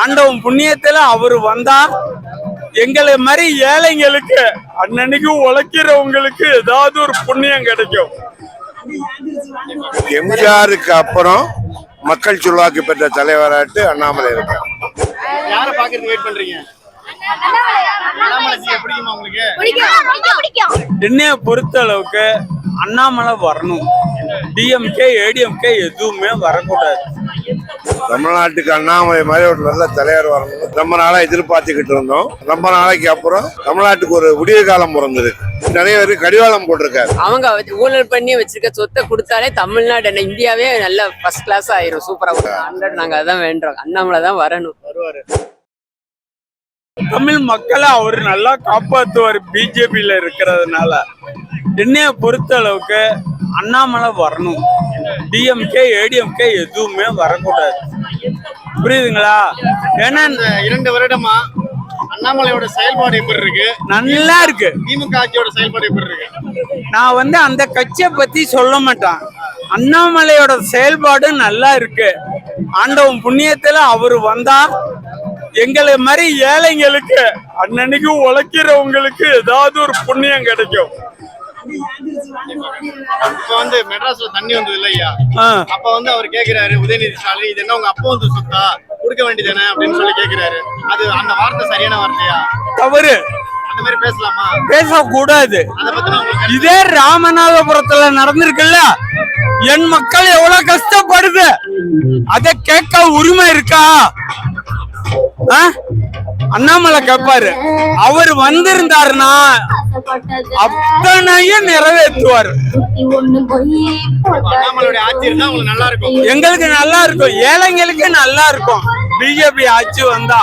ஆண்டவன் புண்ணியத்துல அவர் வந்தா எங்களை மாதிரி ஏழைங்களுக்கு அன்னன்னைக்கு உழைக்கிறவங்களுக்கு ஏதாவது ஒரு புண்ணியம் கிடைக்கும். எம்ஜிஆருக்கு அப்புறம் மக்கள் செல்வாக்கு பெற்ற தலைவராட்டு அண்ணாமலை இருக்கார். யாரை பாக்குறதுக்கு வெயிட் பண்றீங்க? என்னைய பொறுத்த அளவுக்கு அண்ணாமலை வரணும். டிஎம்கே ஏடிஎம்கே எதுவுமே வரக்கூடாது. தமிழ்நாட்டுக்கு அண்ணாமலை மாதிரி ஒரு நல்ல தலைவர் வரணும் ரொம்ப நாளா எதிர்பார்த்துக்கிட்டு இருந்தோம். ரொம்ப நாளைக்கு அப்புறம் தமிழ்நாட்டுக்கு ஒரு விடிய காலம் பிறந்திருக்கு நிறைய பேர் கடிவாளம் போட்டிருக்காரு. அவங்க வச்சு- ஊழல் பண்ணி வச்சிருக்க சொத்தை கொடுத்தாலே தமிழ்நாடு என்ன இந்தியாவே நல்ல ஃபர்ஸ்ட் கிளாஸ் ஆயிரும். சூப்பரா ஹண்ட்ரட் நாங்க அதான் வேண்டோம். அண்ணாமலை தான் வரணும். வருவாரு. தமிழ் மக்களை அவர் நல்லா காப்பாத்துவார் பிஜேபியில இருக்கிறதுனால. என்னைய பொறுத்த அளவுக்கு அண்ணாமலை வரணும். டிஎம்கே ஏடிஎம்கே எதுவுமே வரக்கூடாது. புரியுதுங்களா? ஏன்னா இரண்டு வருடமா அண்ணாமலையோட செயல்பாடு எப்படி இருக்கு? நல்லா இருக்கு. திமுக ஆட்சியோட செயல்பாடு எப்படி இருக்கு? நான் வந்து அந்த கட்சியை பத்தி சொல்ல மாட்டேன். அண்ணாமலையோட செயல்பாடு நல்லா இருக்கு. ஆண்டவன் புண்ணியத்துல அவர் வந்தா எங்களை மாதிரி ஏழைங்களுக்கு அன்னன்னைக்கு உழைக்கிறவங்களுக்கு ஏதாவது ஒரு புண்ணியம் கிடைக்கும். இப்ப வந்து மெட்ராஸ்ல தண்ணி வந்தது இல்லையா அப்ப வந்து அவர் கேக்குறாரு உதயநிதி ஸ்டாலின் இது என்ன உங்க அப்பா வந்து சொத்தா? கொடுக்க வேண்டியதானே அப்படின்னு சொல்லி கேக்குறாரு. அது அந்த வார்த்தை சரியான வார்த்தையா? தவறு. அந்த மாதிரி பேசலாமா? பேசக்கூடாது. இதே ராமநாதபுரத்துல நடந்திருக்குல்ல? என் மக்கள் எவ்வளவு கஷ்டப்படுது? அத கேட்க உரிமை இருக்கா? அண்ணாமலை கேட்பாரு அவர் வந்திருந்தாருன்னா அத்தனையும் நிறைவேற்றுவார். எங்களுக்கு நல்லா இருக்கும். ஏழைங்களுக்கு நல்லா இருக்கும். பிஜேபி ஆட்சி வந்தா.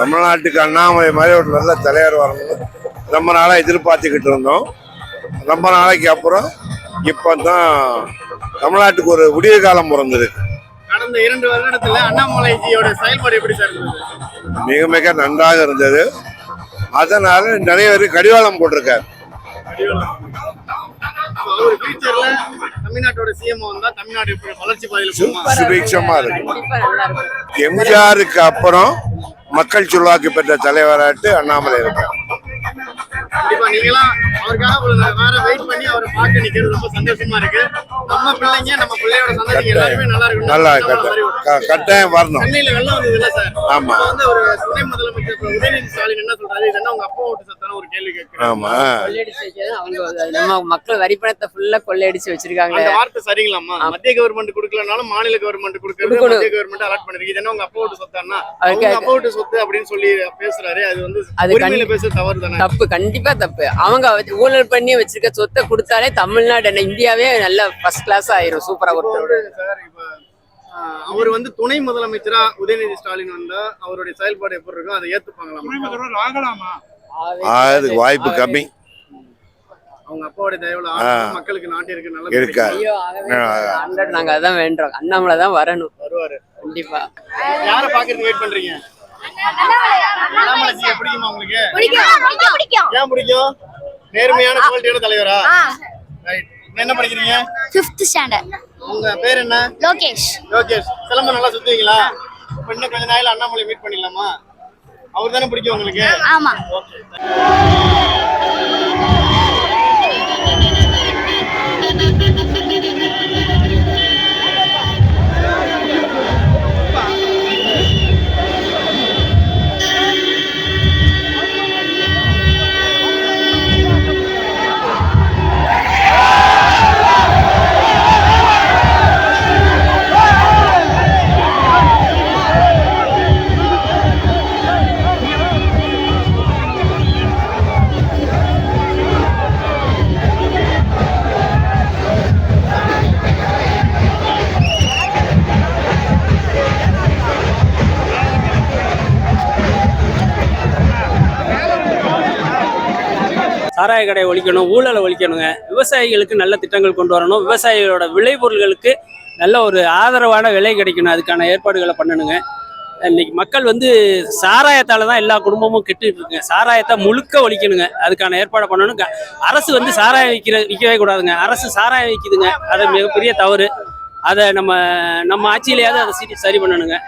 தமிழ்நாட்டுக்கு அண்ணாமலை மாதிரி ஒரு நல்ல தலைவர் வரணும். ரொம்ப நாளா எதிர்பார்த்துக்கிட்டு இருந்தோம். ரொம்ப நாளைக்கு அப்புறம் இப்போ தான் தமிழ்நாட்டுக்கு ஒரு விடிய காலம் பிறந்திருக்கு. கடந்த இரண்டு வருடத்துல அண்ணாமலைஜியோட செயல்பாடு எப்படி சார் இருந்தது? மிக மிக நன்றாக இருந்தது. அதனால நிறைய பேர் கடிவாளம் போட்டிருக்காரு. அப்ப அவர் ஃபியூச்சர்ல தமிழ்நாட்டோட சிஎம் வந்தா தமிழ்நாடு இப்படி வளர்ச்சி பாதையில போகுமா? சுபீட்சமா இருக்கு. எம்ஜிஆருக்கு அப்புறம் மக்கள் செல்வாக்கு பெற்ற தலைவராட்டு அண்ணாமலை இருக்கார். நீங்களாம் அவருக்காக இவ்வளவு நேரம் வெயிட் பண்ணி அவரை பார்க்க நிக்கிறது ரொம்ப சந்தோஷமா இருக்கு. நம்ம பிள்ளைங்க நம்ம பிள்ளையோட சந்ததிக்கு எல்லாருமே நல்லா இருக்கணும். நல்லா கட்டாயம் வரணும். ஆமா. அப்ப வந்து ஒரு துணை முதலமைச்சர் இப்ப உதயநிதி ஸ்டாலின் என்ன சொல்றாரு? இது என்ன உங்க அப்பா ஓட்டு சத்தான ஒரு கேள்வி கேட்கிறேன். ஆமா. நம்ம மக்கள் வரி பணத்தை ஃபுல்லா கொள்ளையடிச்சு வச்சிருக்காங்க. அந்த வார்த்தை சரிங்களாமா மத்திய கவர்மெண்ட் கொடுக்கலனாலும் மாநில கவர்மெண்ட் கொடுக்கறது. மத்திய கவர்மெண்ட் அலாட் பண்ணிருக்கு. இது என்ன உங்க அப்பா ஓட்டு சொத்தானா அதுக்கு அவங்க அப்பா ஓட்டு சொத்து அப்படின்னு சொல்லி பேசுறாரு. அது வந்து அது பேசுறது தவறு தானே? தப்பு கண்டிப்பா தப்பு. அவங்க ஊழல் பண்ணி வச்சிருக்க சொத்தை கொடுத்தாலே தமிழ்நாடு என்ன இந்தியாவே நல்ல ஃபர்ஸ்ட் கிளாஸ் ஆயிரும். சூப்பரா இப்போ அவர் வந்து துணை முதலமைச்சரா உதயநிதி ஸ்டாலின் வந்தா அவருடைய செயல்பாடு எப்படி இருக்கும் அதை ஏத்துப்பாங்களா அதுக்கு வாய்ப்பு கம்மி. அவங்க அப்பாவோட தயவுல. மக்களுக்கு நாட்டிற்கு நல்ல இருக்கா? ஐயோ ஹண்ட்ரட் நாங்க அதான் வேண்டோம் அண்ணாமலை தான் வரணும். வருவாரு. கண்டிப்பா. யார பாக்குறதுக்கு வெயிட் பண்றீங்க? அண்ணாமலைஜி பிடிக்குமா உங்களுக்கு? பிடிக்கும். பிடிக்கும் பிடிக்கும். ஏன் பிடிக்கும்? நேர்மையான குவாலிட்டியான தலைவரா? ரைட் என்ன படிக்கிறீங்க? ஃபிஃப்த் ஸ்டாண்டர்ட் உங்க பேர் என்ன? லோகேஷ். லோகேஷ். சிலம்பம் நல்லா சுத்துவீங்களா? இப்ப இன்னும் கொஞ்ச நாள்ல அண்ணாமலை மீட் பண்ணிடலாமா? அவர் தானே பிடிக்கும் உங்களுக்கு? ஆமா. ஓகே சாராய கடை ஒழிக்கணும் ஊழலை ஒழிக்கணுங்க. விவசாயிகளுக்கு நல்ல திட்டங்கள் கொண்டு வரணும். விவசாயிகளோட விளைபொருள்களுக்கு நல்ல ஒரு ஆதரவான விலை கிடைக்கணும். அதுக்கான ஏற்பாடுகளை பண்ணணுங்க. இன்னைக்கு மக்கள் வந்து சாராயத்தால தான் எல்லா குடும்பமும் கெட்டுட்டு இருக்குங்க. சாராயத்தை முழுக்க ஒழிக்கணுங்க. அதுக்கான ஏற்பாடு பண்ணணும். அரசு வந்து சாராயம் விற்கிற விற்கவே கூடாதுங்க. அரசு சாராயம் விற்கிதுங்க அது மிகப்பெரிய தவறு. அதை நம்ம நம்ம ஆட்சியிலேயாவது அதை சரி சரி பண்ணணுங்க.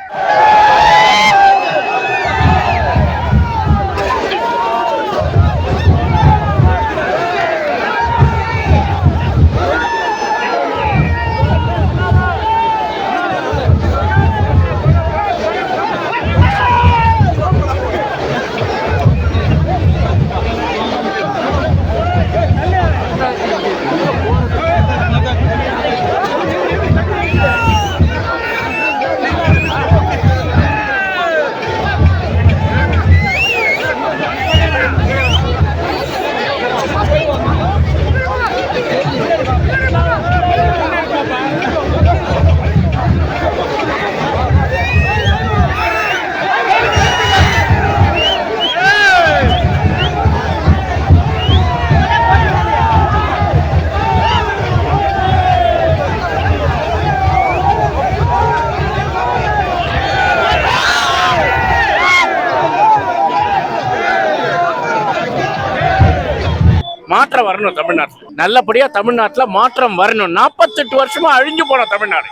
மாற்றம் வரணும் தமிழ்நாட்டில். நல்லபடியா தமிழ்நாட்டுல மாற்றம் வரணும். நாற்பத்தெட்டு வருஷமா அழிஞ்சு போன தமிழ்நாடு.